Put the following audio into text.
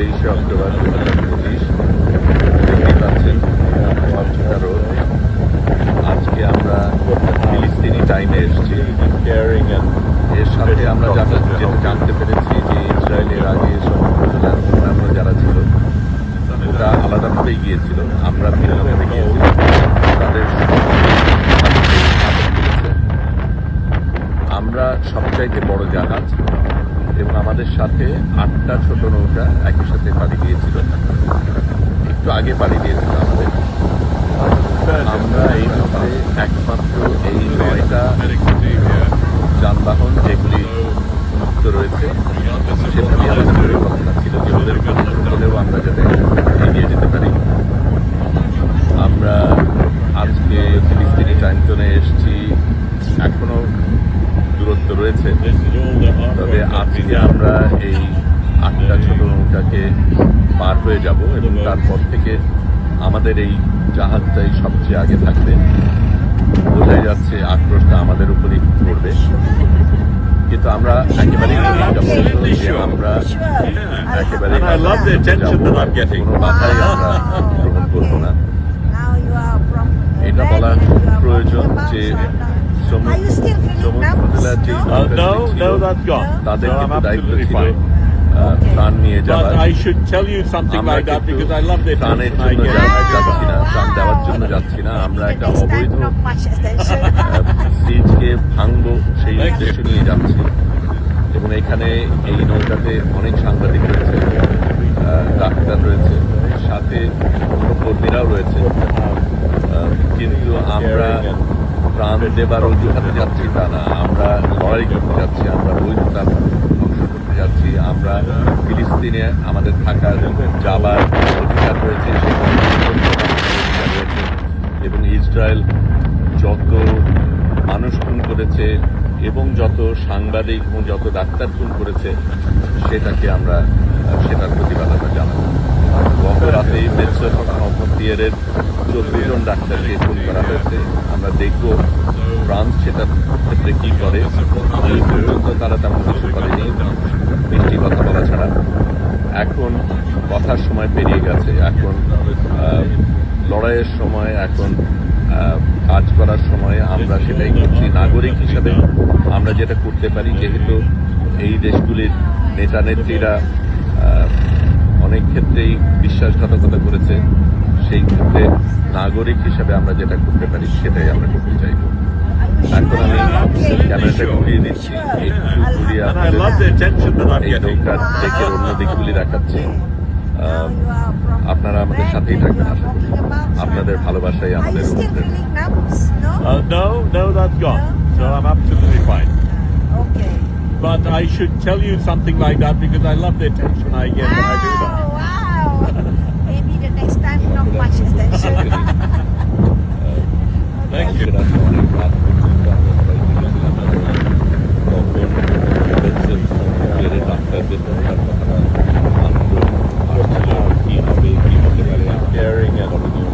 তেইশে অক্টোবর দু হাজার পঁচিশ দেখতেই পাচ্ছেন রোড আজকে আমরা ফিলিস্তিনি টাইমে এসেছি। এর সাথে আমরা জানা যেটা জানতে পেরেছি যে ইসরায়েলের আগে অন্যান্য যারা ছিল ওটা আলাদাভাবেই গিয়েছিল আমরা ভিন্নভাবে গিয়েছিলাম তাদের। আমরা সবচাইতে বড় জাহাজ এবং আমাদের সাথে আটটা ছোট নৌকা একই সাথে পাড়ি দিয়েছিল। একটু আগে পাড়ি দিয়েছিল আমাদের। আমরা এই মুহূর্তে একমাত্র এই নয়টা যানবাহন যেগুলি মুক্ত রয়েছে সেভাবেই আমাদের পরিকল্পনা ছিল যে ওদের হলেও আমরা যাতে এগিয়ে যেতে পারি। আমরা আজকে ফিলিস্তিনি টাইম জোনে এসেছি। এখনও দূরত্ব রয়েছে। তবে আজকে আমরা এই আটটা ছোট নৌকাকে পার হয়ে যাব এবং তারপর থেকে আমাদের এই জাহাজটাই সবচেয়ে আগে থাকবে। বোঝাই যাচ্ছে আক্রোশটা আমাদের উপরই পড়বে। কিন্তু আমরা একেবারেই প্রতিজ্ঞাবদ্ধ আমরা একেবারে. কোনো বাধাই আমরা গ্রহণ করব না। এটা বলা প্রয়োজন যে Sardar. Somu- Are you still feeling সমুদ্র জেলার যে? Uh, No? no, no, that's gone. তাদের কিন্তু দায়িত্ব absolutely ছিল প্রাণ নিয়ে যাওয়ার But I should tell you something আমরা like that কিন্তু because I love the প্রাণের জন্য যাচ্ছি না প্রাণ দেওয়ার জন্য যাচ্ছি না আমরা একটা অবৈধ much attention. সিজকে ভাঙবো সেই উদ্দেশ্য নিয়ে যাচ্ছি এবং এখানে এই নৌকাতে অনেক সাংবাদিক রয়েছে ডাক্তার রয়েছে সাথে কর্মীরাও রয়েছে কিন্তু আমরা প্রাণ দেবার অজুহাতে যাচ্ছি তা না। আমরা লড়াই করতে যাচ্ছি, আমরা বৈধতা ধ্বংস করতে যাচ্ছি। আমরা ফিলিস্তিনে আমাদের থাকার যাবার অধিকার রয়েছে রয়েছে। এবং ইসরায়েল যত মানুষ খুন করেছে এবং যত সাংবাদিক এবং যত ডাক্তার খুন করেছে, সেটাকে আমরা, সেটার প্রতিবাদ আমরা জানাব। গত রাতেই মেট্রো মহম্মদিয়ারের চব্বিশ জন ডাক্তারকে খুন করা হয়েছে। আমরা দেখব ফ্রান্স সেটার ক্ষেত্রে কি করে। এই পর্যন্ত তারা তেমন কিছু করেনি। মিষ্টি কথা বলা ছাড়া। এখন কথার সময় পেরিয়ে গেছে। এখন লড়াইয়ের সময়, এখন কাজ করার সময় আমরা সেটাই করছি। নাগরিক হিসাবে আমরা যেটা করতে পারি, যেহেতু এই দেশগুলির নেতা নেত্রীরা অনেক ক্ষেত্রেই বিশ্বাসঘাতকতা করেছে। সেই ক্ষেত্রে নাগরিক হিসাবে আমরা যেটা করতে পারি সেটাই আমরা করতে চাইব এখন আমি ক্যামেরাটা ঘুরিয়ে দিচ্ছি। দেখে অন্য দিকগুলি দেখাচ্ছে। আপনারা আমাদের সাথেই থাকবেন আশা আপনাদের ভালোবাসাই আমাদের uh, But I should tell you something like that because I love the attention I get when I do that. Wow. Time not much attention. Thank you. রাতে অনেক